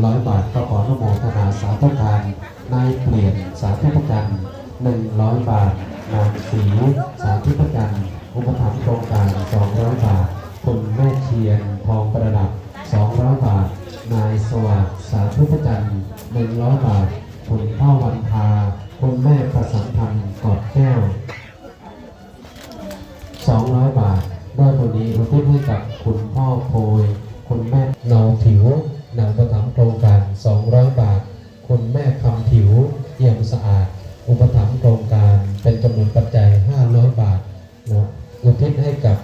100 บาทก็ขออนุโมทนาสาธุการนายเปลี่ยนสาธุประกัน 100 บาทนางสีสาธุประกันอุปถัมภ์โครงการ 200 บาทคุณแม่เชียนทองประดับ 200 บาท นายสวัสดิ์สาธุประกัน100 บาทคุณพ่อวันทาคุณแม่ประสัมพันธ์กอดแก้ว 200 บาทได้วยบุญนี้อุทิศให้กับคุณพ่อโพยคุณแม่เนาผิว นางประถมโครงการ 200 บาท คุณแม่คำผิวเอี่ยมสะอาด อุปถัมภ์โครงการเป็นจำนวนปัจจัย 500 บาทนะอุทิศให้กับ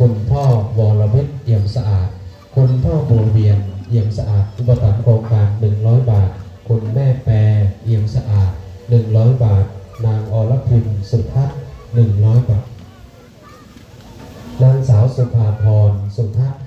คุณพ่อวรวิทย์เอี่ยมสะอาด คุณพ่อบัวเวียนเอี่ยมสะอาด อุปถัมภ์โครงการ 100 บาท คุณแม่แปรเอี่ยมสะอาด 100 บาท นางอรพิมสุทัศน์100 บาท นางสาวสุภาพรสุทัศน์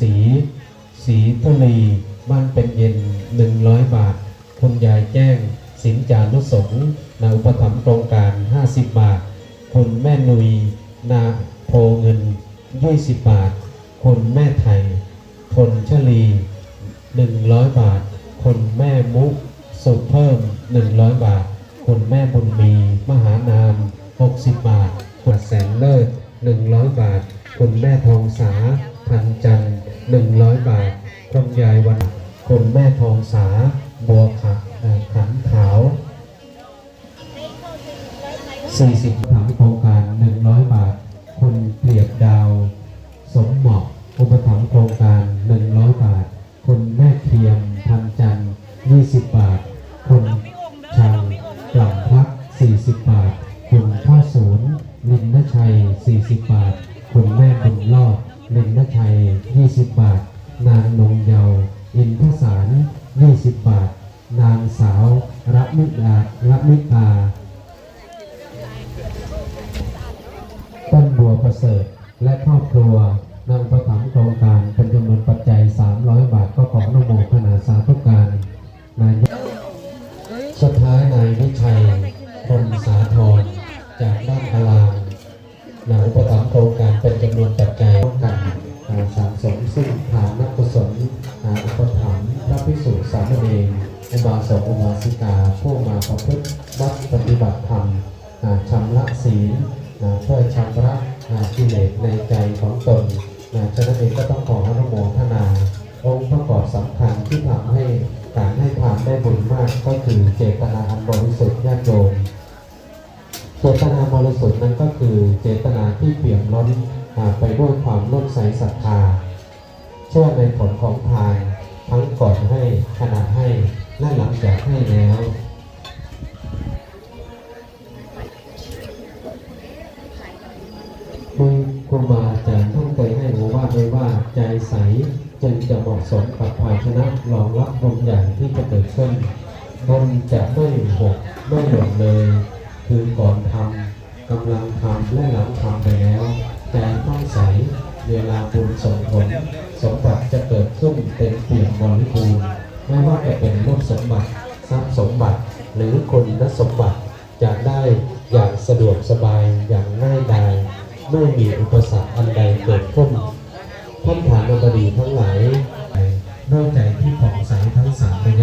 สี สีทุลีบ้านเป็นเย็น100บาท คุณยายแจ้ง สินจานุสงนาอุปถัมภ์โครงการ 50 บาท คุณแม่นุย นาโพเงิน20บาทคุณแม่ไทยพลชลี100บาทคุณแม่มุกสุเพิ่ม100บาทคุณแม่บุญมี มหานาม60บาทคุณแสนเลิศ100บาทคุณแม่ทองสา พันจันทร์100บาทคุณยายวันคุณแม่ทองสาบัวขะเอ่อขันขาว40ถามโครงการ100บาทคุณเปรียบดาว สมเหมาะอุปถัมภ์โครงการ100บาทคุณแม่เทียมพันจันทร์20บาทคุณชังกล่ำพัก40บาทคุณพ่อศูนย์ลินนชัย40บาทคุณแม่บุญรอด ลินนชัย 20 บาท นางนงเยา อินทสาร 20 บาท นางสาวรัมิดารัมิตา ต้นบัวประเสริฐ และครอบครัวนำประถมโครงการเป็นจำนวนปัจจัย 300 บาทก็ขอนโมทนาสาธุการนายสุดท้ายนายวิชัยคมสาธรจากบ้านพลางนำอุปถัมโครงการเป็น เณรอุบาสกอุบาสิกาผู้มาประพฤติวัดปฏิบัติธรรมชำระศีลเพื่อชำระกิเลสในใจของตนฉะนั้นเองก็ต้องขออนุโมทนา องค์ประกอบสำคัญที่ทำให้การให้ทานได้บุญมากก็คือเจตนาอันบริสุทธิ์ญาติโยมเจตนาบริสุทธิ์นั้นก็คือเจตนาที่เปี่ยมล้นไปด้วยความเลื่อมใสศรัทธาเชื่อในผลของทาน ก่อนให้ขณะให้และหลังจากให้แล้วมีครูบาอาจารย์ท่านเคยให้รู้ว่าไว้ว่าใจใสจึงจะเหมาะสมกับภาชนะรองรับบุญใหญ่ที่จะเกิดขึ้นบุญจะไม่หกไม่หล่นเลย คือก่อนทำกำลังทำและหลังทำไปแล้วใจต้องใสเวลาบุญส่งผลสมบัติจะเกิดขึ้นเต็มเปี่ยม เป็นรูปสมบัติ ทรัพย์สมบัติ หรือคุณสมบัติจะได้อย่างสะดวกสบายอย่างง่ายดายไม่มีอุปสรรคอันใดเกิดขึ้นท่านฐานบดีทั้งหลายนอกใจที่ผ่องใสทั้งสามเป็น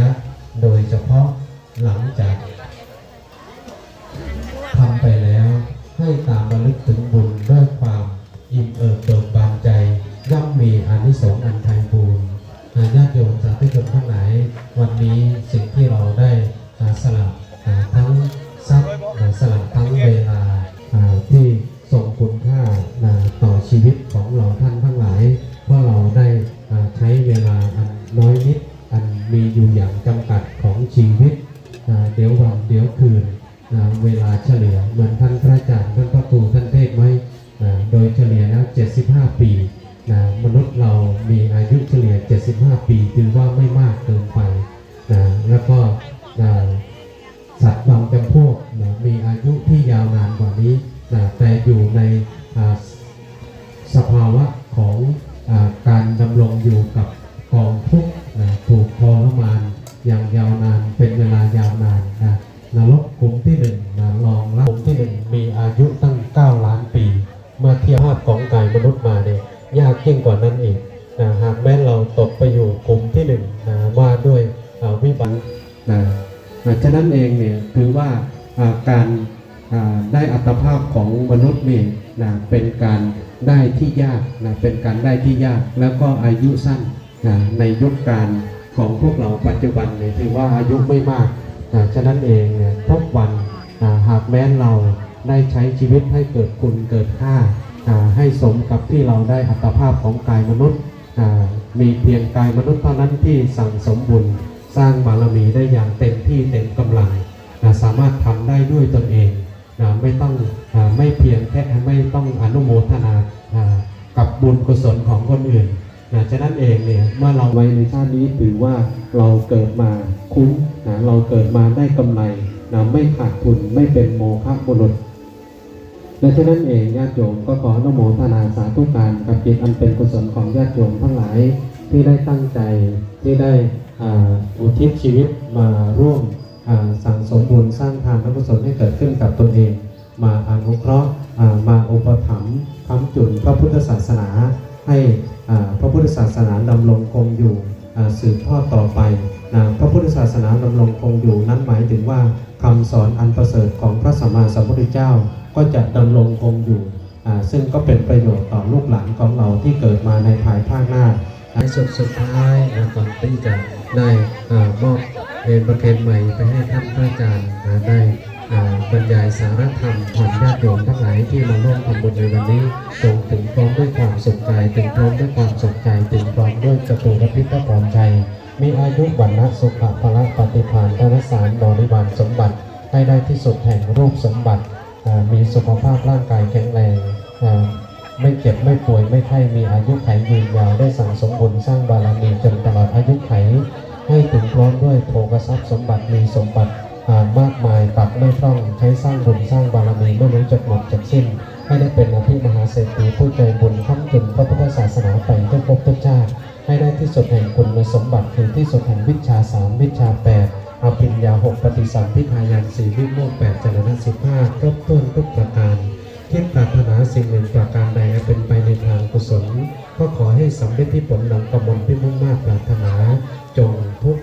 เวลาเฉลี่ยเหมือนท่านพระอาจารย์ท่านพระครูท่านเทศไหมโดยเฉลี่ยแล้ว 75 ปีนะมนุษย์เรามีอายุเฉลี่ย 75 ปีถือว่าไม่มากเกินไปนะแล้วก็นะสัตว์บางจำพวกนะมีอายุที่ยาวนานกว่านี้นะแต่อยู่ การได้อัตภาพของมนุษย์นี่นะเป็นการได้ที่ยากนะเป็นการได้ที่ยากแล้วก็อายุสั้นนะในยุคการของพวกเราปัจจุบันเนี่ยถือว่าอายุไม่มากนะฉะนั้นเองเนี่ยทุกวันอ่าหากแม้นเราได้ใช้ชีวิตให้เกิดคุณเกิดค่าอ่าให้สมกับที่เราได้อัตภาพของกายมนุษย์อ่ามีเพียงกายมนุษย์เท่านั้นที่สั่งสมบุญสร้างบารมีได้อย่างเต็มที่เต็มกำลัง สามารถทำได้ด้วยตนเองนะไม่ต้องอไม่เพียงแค่ไม่ต้องอนุโมทนากับบุญกุศลของคนอื่นนะฉะนั้นเองเนี่ยเมื่อเราไว้ในชาตินี้ถือว่าเราเกิดมาคุ้มนะเราเกิดมาได้กำไรนะไม่ขาดทุนไม่เป็นโมฆะบุรุษและฉะนั้นเองญาติโยมก็ขออนุโมทนาสาธุการกับจิตอันเป็นกุศลของญาติโยมทั้งหลายที่ได้ตั้งใจที่ได้อุทิศชีวิตมาร่วม สั่งสมบุญสร้างทานและกุศลให้เกิดขึ้นกับตนเอง มาอนุเคราะห์มาอุปถัมภ์ค้ำจุนพระพุทธศาสนาให้พระพุทธศาสนาดำรงคงอยู่สืบทอดต่อไปนะพระพุทธศาสนาดำรงคงอยู่นั้นหมายถึงว่าคำสอนอันประเสริฐของพระสัมมาสัมพุทธเจ้าก็จะดำรงคงอยู่ ซึ่งก็เป็นประโยชน์ต่อลูกหลานของเราที่เกิดมาในภายภาคหน้าในสุดสุดท้ายก่อนที่จะได้มอบ เรียนประเคนใหม่ไปให้ท่านพระอาจารย์ได้บรรยายสารธรรมผ่อนญาติโยมทั้งหลายที่มาร่วมทำบุญในวันนี้จงถึงพร้อมด้วยความสุขใจถึงพร้อมด้วยความสุขใจถึงพร้อมด้วยจตุรพิทพรใจ มีอายุวันนะสุขะพละปฏิภาณธนสารบริวารสมบัติให้ได้ที่สุดแห่งรูปสมบัติ มีสุขภาพร่างกายแข็งแรงไม่เจ็บไม่ป่วยไม่ไข้มีอายุไขยืนยาวได้สั่งสมบุญสร้างบารมีจนตลอดอายุไข ให้ถึงพร้อมด้วยโภกทรัพย์สมบัติมีสมบัติมากมายปักไม่พร่องใช้สร้างบุญสร้างบารมีไม่รู้จักหมดจักสิ้น ให้ได้เป็นอภิมหาเศรษฐีผู้ใจบุญค้ำจุนพระพุทธศาสนาไปทุกภพทุกชาติให้ได้ที่สุดแห่งคุณสมบัติคือที่สุดแห่งวิชาสามวิชาแปดอภิญญาหกปฏิสัมพิทายันสี่วิโมกแปดจรณะสิบห้าครบถ้วนทุกประการคิดปรารถนาสิ่งหนึ่งประการใดเป็นไปในทางกุศล ก็ขอให้สำเร็จที่ผลดังกำมลที่มุ่งมา่ปรารถนา จงทุก